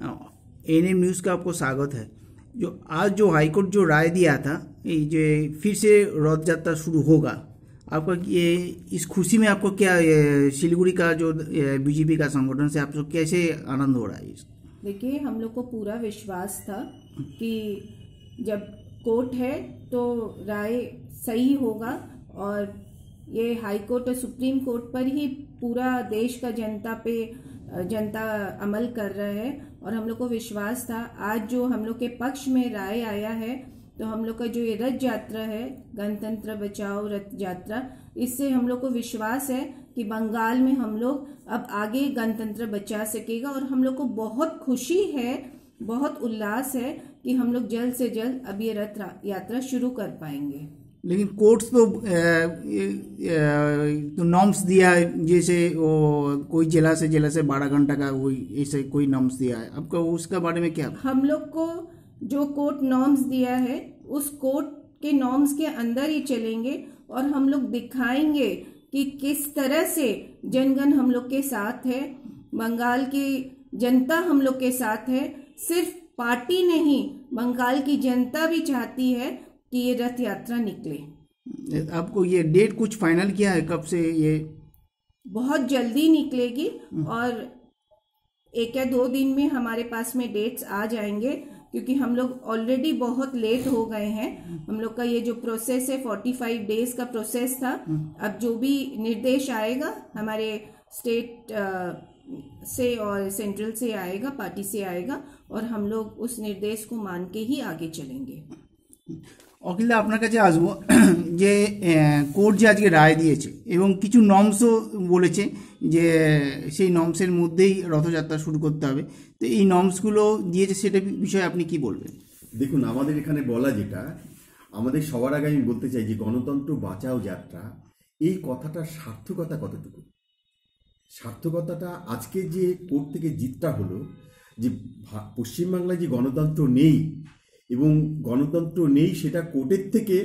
N M news का आपको स्वागत है। जो आज जो हाईकोर्ट जो राय दिया था, ये फिर से रथ यात्रा शुरू होगा, आपका ये इस खुशी में आपको क्या सिलीगुड़ी का जो बीजेपी का संगठन से आपको कैसे आनंद हो रहा है देखिए, हम लोग को पूरा विश्वास था कि जब कोर्ट है तो राय सही होगा और ये हाई कोर्ट और सुप्रीम कोर्ट पर ही पूरा देश का जनता पे, जनता अमल कर रहा है। और हम लोग को विश्वास था। आज जो हम लोग के पक्ष में राय आया है तो हम लोग का जो ये रथ यात्रा है, गणतंत्र बचाओ रथ यात्रा, इससे हम लोग को विश्वास है कि बंगाल में हम लोग अब आगे गणतंत्र बचा सकेगा और हम लोग को बहुत खुशी है, बहुत उल्लास है कि हम लोग जल्द से जल्द अब ये रथ यात्रा शुरू कर पाएँगे। लेकिन कोर्ट्स तो तो नॉर्म्स दिया है, जैसे वो कोई जिला से जिला से बारह घंटा का कोई ऐसे कोई नॉर्म्स दिया है। आपका उसका बारे में क्या? हम लोग को जो कोर्ट नॉर्म्स दिया है, उस कोर्ट के नॉर्म्स के अंदर ही चलेंगे और हम लोग दिखाएँगे कि किस तरह से जनगण हम लोग के साथ है, बंगाल की जनता हम लोग के साथ है। सिर्फ़ पार्टी नहीं, बंगाल की जनता भी चाहती है कि ये रथ यात्रा निकले। आपको ये डेट कुछ फाइनल किया है? कब से ये? बहुत जल्दी निकलेगी और एक या दो दिन में हमारे पास में डेट्स आ जाएँगे क्योंकि हम लोग ऑलरेडी बहुत लेट हो गए हैं। हम लोग का ये जो प्रोसेस है फोर्टी फाइव डेज़ का प्रोसेस था। अब जो भी निर्देश आएगा हमारे स्टेट से और सेंट्रल से आएगा पार्टी से आएगा और हम लोग उस निर्देश को मान के ही आगे चलेंगे। অকিলদা আপনার কাছে আসব, যে কোর্ট যে আজকে রায় দিয়েছে এবং কিছু নমসও বলেছে যে, সেই নমসের মধ্যেই রথযাত্রা শুরু করতে হবে। তো এই নমসগুলো দিয়েছে সেটা বিষয়ে আপনি কি বলবেন? দেখুন, আমাদের এখানে বলা যেটা, আমাদের সবার আগে আমি বলতে চাই যে গণতন্ত্র বাঁচাও যাত্রা, এই কথাটার সার্থকতা কতটুকু? সার্থকতাটা আজকে যে কোর্ট থেকে জিতটা হলো, যে পশ্চিমবাংলায় যে গণতন্ত্র নেই এবং গণতন্ত্র নেই সেটা কোর্টের থেকে,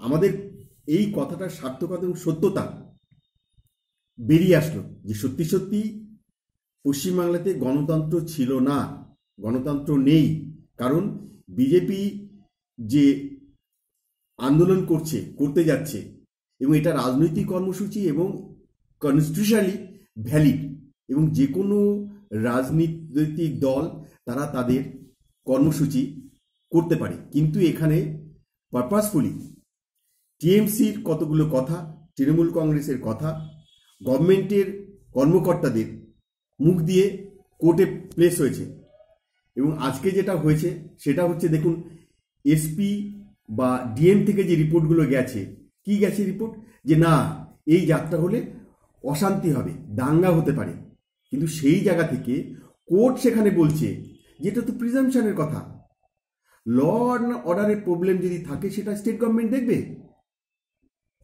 আমাদের এই কথাটার সার্থকতা এবং সত্যতা বেরিয়ে আসলো যে সত্যি সত্যি পশ্চিমবাংলাতে গণতন্ত্র ছিল না, গণতন্ত্র নেই। কারণ বিজেপি যে আন্দোলন করছে, করতে যাচ্ছে, এবং এটা রাজনৈতিক কর্মসূচি এবং কনস্টিটিউশনালি ভ্যালিড এবং যে কোনো রাজনৈতিক দল, তারা তাদের কর্মসূচি করতে পারে। কিন্তু এখানে পারপাসফুলি টিএমসির কতগুলো কথা, তৃণমূল কংগ্রেসের কথা, গভর্নমেন্টের কর্মকর্তাদের মুখ দিয়ে কোর্টে প্লেস হয়েছে। এবং আজকে যেটা হয়েছে, সেটা হচ্ছে দেখুন এসপি বা ডিএম থেকে যে রিপোর্টগুলো গেছে, কি গেছে রিপোর্ট যে না, এই যাত্রা হলে অশান্তি হবে, দাঙ্গা হতে পারে। কিন্তু সেই জায়গা থেকে কোর্ট সেখানে বলছে, যেটা তো প্রিজামশনের কথা ল অর্ডারের প্রবলেম যদি থাকে, সেটা স্টেট গভর্নমেন্ট দেখবে।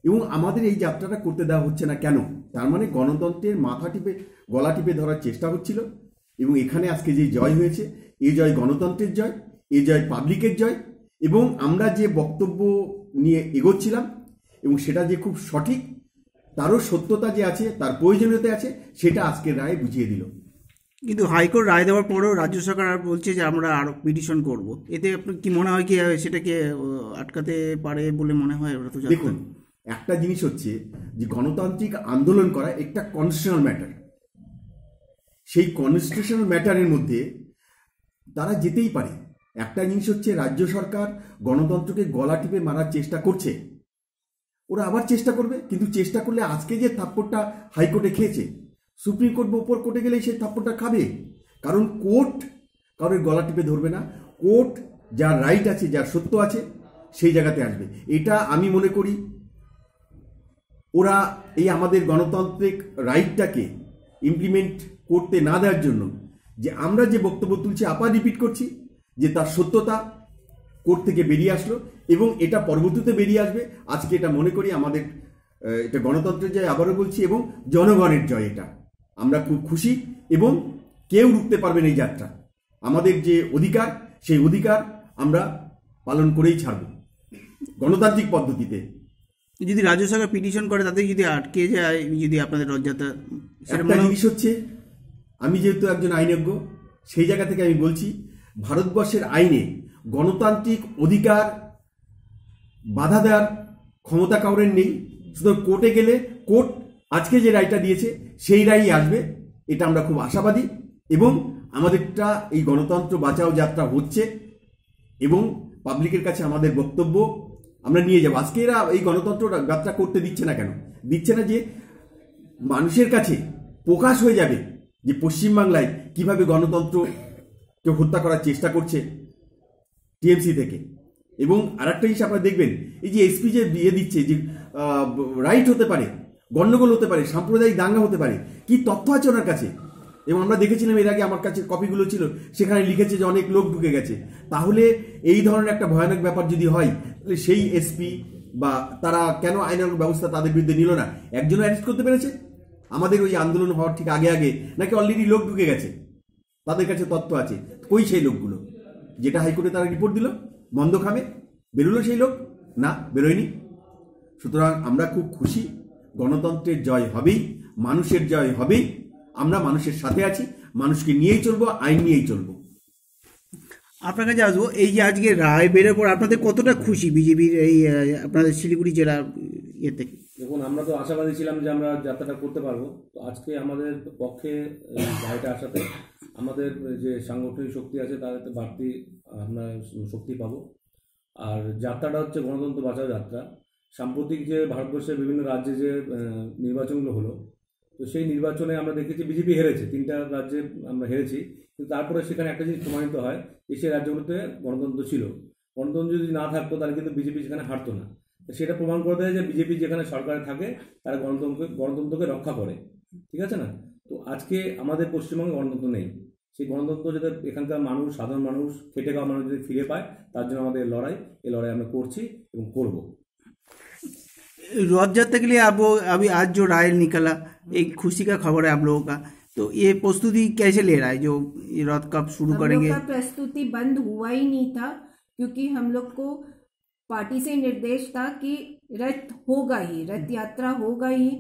এবং আমাদের এই যাত্রাটা করতে দেওয়া হচ্ছে না কেন? তার মানে গণতন্ত্রের মাথা টিপে, গলা টিপে ধরার চেষ্টা হচ্ছিল। এবং এখানে আজকে যে জয় হয়েছে, এ জয় গণতন্ত্রের জয়, এ জয় পাবলিকের জয়। এবং আমরা যে বক্তব্য নিয়ে এগোচ্ছিলাম, এবং সেটা যে খুব সঠিক, তারও সত্যতা যে আছে, তার প্রয়োজনীয়তা আছে, সেটা আজকের রায় বুঝিয়ে দিল। কিন্তু হাইকোর্ট রায় দেওয়ার পরেও রাজ্য সরকার আর বলছে যে আমরা আরও পিটিশন করব। এতে আপনার কি মনে হয় কি সেটাকে আটকাতে পারে বলে মনে হয়? ওরা তো দেখুন, একটা জিনিস হচ্ছে যে গণতান্ত্রিক আন্দোলন করা একটা কনস্টিটিউশনাল ম্যাটার সেই কনস্টিটিউশনাল ম্যাটারের মধ্যে তারা যেতেই পারে। একটা জিনিস হচ্ছে রাজ্য সরকার গণতন্ত্রকে গলা টিপে মারার চেষ্টা করছে। ওরা আবার চেষ্টা করবে, কিন্তু চেষ্টা করলে আজকে যে থাপ্পড়টা হাইকোর্টে খেয়েছে সুপ্রিম কোর্ট বা উপর কোর্টে গেলেই সেই থাপ্পড়টা খাবে। কারণ কোর্ট কারোর গলা টিপে ধরবে না। কোর্ট যার রাইট আছে, যার সত্য আছে, সেই জায়গাতে আসবে। এটা আমি মনে করি ওরা এই আমাদের গণতান্ত্রিক রাইটটাকে ইমপ্লিমেন্ট করতে না দেওয়ার জন্য যে আমরা যে বক্তব্য তুলছি আবার রিপিট করছি, যে তার সত্যতা কোর্ট থেকে বেরিয়ে আসলো এবং এটা পরবর্তীতে বেরিয়ে আসবে। আজকে এটা মনে করি আমাদের এটা গণতন্ত্রের জয় আবারও বলছি এবং জনগণের জয় এটা। আমরা খুব খুশি এবং কেউ রুখতে পারবেন এই যাত্রা। আমাদের যে অধিকার সেই অধিকার আমরা পালন করেই ছাড়ব। গণতান্ত্রিক পদ্ধতিতে। যদি রাজ্য সরকার পিটিশন করে তাতে যদি আটকে যায় যদি আপনাদের রথযাত্রা একটা জিনিস হচ্ছে আমি যেহেতু একজন আইনজ্ঞ সেই জায়গা থেকে আমি বলছি ভারতবর্ষের আইনে গণতান্ত্রিক অধিকার বাধা দেওয়ার ক্ষমতা কাউরের নেই। শুধু কোর্টে গেলে কোর্ট আজকে যে রায়টা দিয়েছে, সেই রায়ই আসবে। এটা আমরা খুব আশাবাদী। এবং আমাদেরটা এই গণতন্ত্র বাঁচাও যাত্রা হচ্ছে এবং পাবলিকের কাছে আমাদের বক্তব্য আমরা নিয়ে যাব। আজকে এরা এই গণতন্ত্র যাত্রা করতে দিচ্ছে না কেন? দিচ্ছে না যে মানুষের কাছে প্রকাশ হয়ে যাবে যে পশ্চিমবাংলায় কীভাবে গণতন্ত্রকে হত্যা করার চেষ্টা করছে টিএমসি থেকে। এবং আর একটা জিনিস আপনারা দেখবেন, এই যে এসপি যে বিয়ে দিচ্ছে যে রাইট হতে পারে গন্ডগোল হতে পারে, সাম্প্রদায়িক দাঙ্গা হতে পারে, কি তথ্য আছে ওনার কাছে? এবং আমরা দেখেছিলাম এর আগে আমার কাছে কপিগুলো ছিল, সেখানে লিখেছে যে অনেক লোক ঢুকে গেছে। তাহলে এই ধরনের একটা ভয়ানক ব্যাপার যদি হয়, তাহলে সেই এসপি বা তারা কেন আইনানুগ ব্যবস্থা তাদের বিরুদ্ধে নিল না? একজন অ্যারেস্ট করতে পেরেছে? আমাদের ওই আন্দোলন হওয়ার ঠিক আগে আগে নাকি অলরেডি লোক ঢুকে গেছে? তাদের কাছে তথ্য আছে। কই সেই লোকগুলো? যেটা হাইকোর্টে তারা রিপোর্ট দিল? বন্ধ খামে বেরোলো সেই লোক? না, বেরোয়নি। সুতরাং আমরা খুব খুশি গণতন্ত্রের জয় হবেই মানুষের জয় হবেই আমরা মানুষের সাথে আছি মানুষকে নিয়েই চলবো আইন নিয়েই চলবো। আপনার কাছে আসব এই যে আজকে রায় বেরোর পর আপনাদের কতটা খুশি বিজেপির এই আপনাদের শিলিগুড়ি জেলা ইয়ে থেকে? দেখুন আমরা তো আশাবাদী ছিলাম যে আমরা যাত্রাটা করতে পারব। তো আজকে আমাদের পক্ষে রায়টা আসাতে আমাদের যে সাংগঠনিক শক্তি আছে তাদের বাড়তি আমরা শক্তি পাবো। আর যাত্রাটা হচ্ছে গণতন্ত্র বাঁচাও যাত্রা। সাম্প্রতিক যে ভারতবর্ষের বিভিন্ন রাজ্যে যে নির্বাচনগুলো হলো, তো সেই নির্বাচনে আমরা দেখেছি বিজেপি হেরেছে, তিনটা রাজ্যে আমরা হেরেছি, কিন্তু তারপরে সেখানে একটা জিনিস প্রমাণিত হয় যে সেই রাজ্যগুলোতে গণতন্ত্র ছিল। গণতন্ত্র যদি না থাকতো, তাহলে কিন্তু বিজেপি সেখানে হারতো না। সেটা প্রমাণ করে দেয় যে বিজেপি যেখানে সরকারে থাকে, তারা গণতন্ত্র, গণতন্ত্রকে রক্ষা করে। ঠিক আছে না? তো আজকে আমাদের পশ্চিমবঙ্গে গণতন্ত্র নেই। সেই গণতন্ত্র যাতে এখানকার মানুষ, সাধারণ মানুষ, খেটে খাওয়া মানুষ যদি ফিরে পায়, তার জন্য আমাদের লড়াই, এই লড়াই আমরা করছি এবং করব। रथ यात्रा के लिए आप वो अभी आज जो राय निकला एक खुशी का खबर है आप लोगों का तो ये प्रस्तुति कैसे ले रहा है? जो ये रथ कब शुरू करेंगे? प्रस्तुति बंद हुआ ही नहीं था क्योंकि हम लोग को पार्टी से निर्देश था कि रथ होगा ही रथ यात्रा होगा ही।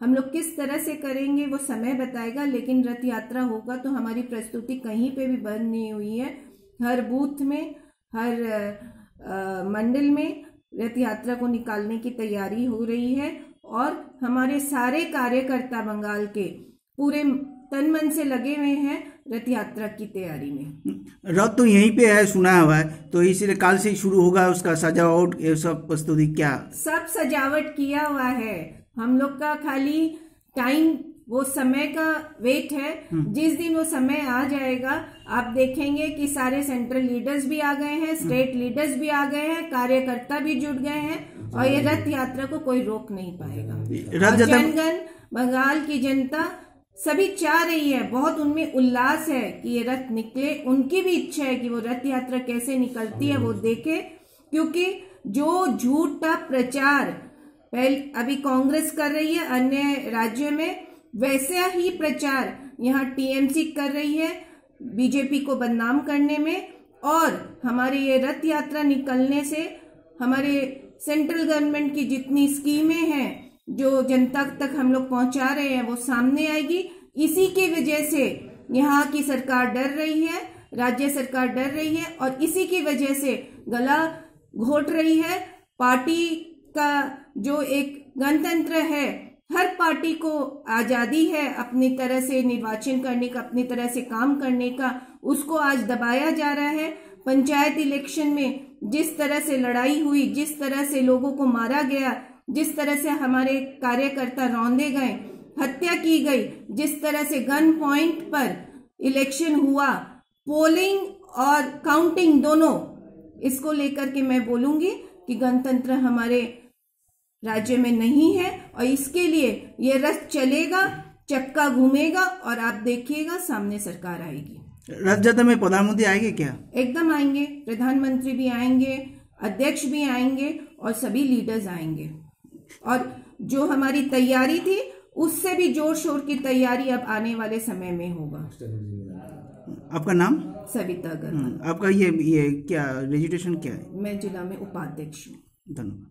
हम लोग किस तरह से करेंगे वो समय बताएगा लेकिन रथ यात्रा होगा तो हमारी प्रस्तुति कहीं पे भी बंद नहीं हुई है। हर बूथ में हर मंडल में रथ यात्रा को निकालने की तैयारी हो रही है और हमारे सारे कार्यकर्ता बंगाल के पूरे तन मन से लगे हुए हैं रथ यात्रा की तैयारी में। रथ तो यहीं पे है सुना हुआ है। तो इसलिए काल से ही शुरू होगा उसका सजावट ये सब प्रस्तुति क्या? सब सजावट किया हुआ है। हम लोग का खाली टाइम वो समय का वेट है। जिस दिन वो समय आ जाएगा आप देखेंगे कि सारे सेंट्रल लीडर्स भी आ गए हैं स्टेट लीडर्स भी आ गए हैं कार्यकर्ता भी जुट गए हैं और ये रथ यात्रा को कोई रोक नहीं पाएगा। जनगण बंगाल की जनता सभी चाह रही है बहुत उनमें उल्लास है कि ये रथ निकले। उनकी भी इच्छा है कि वो रथ यात्रा कैसे निकलती है वो देखे क्योंकि जो झूठ का प्रचार पहले अभी कांग्रेस कर रही है अन्य राज्यों में वैसा ही प्रचार यहाँ टीएमसी कर रही है, बीजेपी को बदनाम करने में और हमारे ये रथ यात्रा निकलने से हमारे सेंट्रल गवर्नमेंट की जितनी स्कीमें हैं, जो जनता तक हम लोग पहुँचा रहे हैं, वो सामने आएगी। इसी की वजह से यहाँ की सरकार डर रही है, राज्य सरकार डर रही है और इसी की वजह से गला घोट रही है। पार्टी का जो एक गणतंत्र है हर पार्टी को आज़ादी है अपनी तरह से निर्वाचन करने का, अपनी तरह से काम करने का, उसको आज दबाया जा रहा है। पंचायत इलेक्शन में जिस तरह से लड़ाई हुई, जिस तरह से लोगों को मारा गया, जिस तरह से हमारे कार्यकर्ता रौंदे गए, हत्या की गई, जिस तरह से गन पॉइंट पर इलेक्शन हुआ, पोलिंग और काउंटिंग दोनों, इसको लेकर के मैं बोलूँगी कि गणतंत्र हमारे राज्य में नहीं है और इसके लिए ये रथ चलेगा चक्का घूमेगा और आप देखिएगा सामने सरकार आएगी। रथ यात्रा में प्रधानमंत्री आएँगे क्या? एकदम आएँगे प्रधानमंत्री भी आएँगे अध्यक्ष भी आएँगे और सभी लीडर्स आएँगे। और जो हमारी तैयारी थी उससे भी ज़ोर शोर की तैयारी अब आने वाले समय में होगा। आपका नाम? सविता गर्ग आपका ये ये क्या रजिस्ट्रेशन क्या है? मैं जिला में उपाध्यक्ष हूँ। धन्यवाद।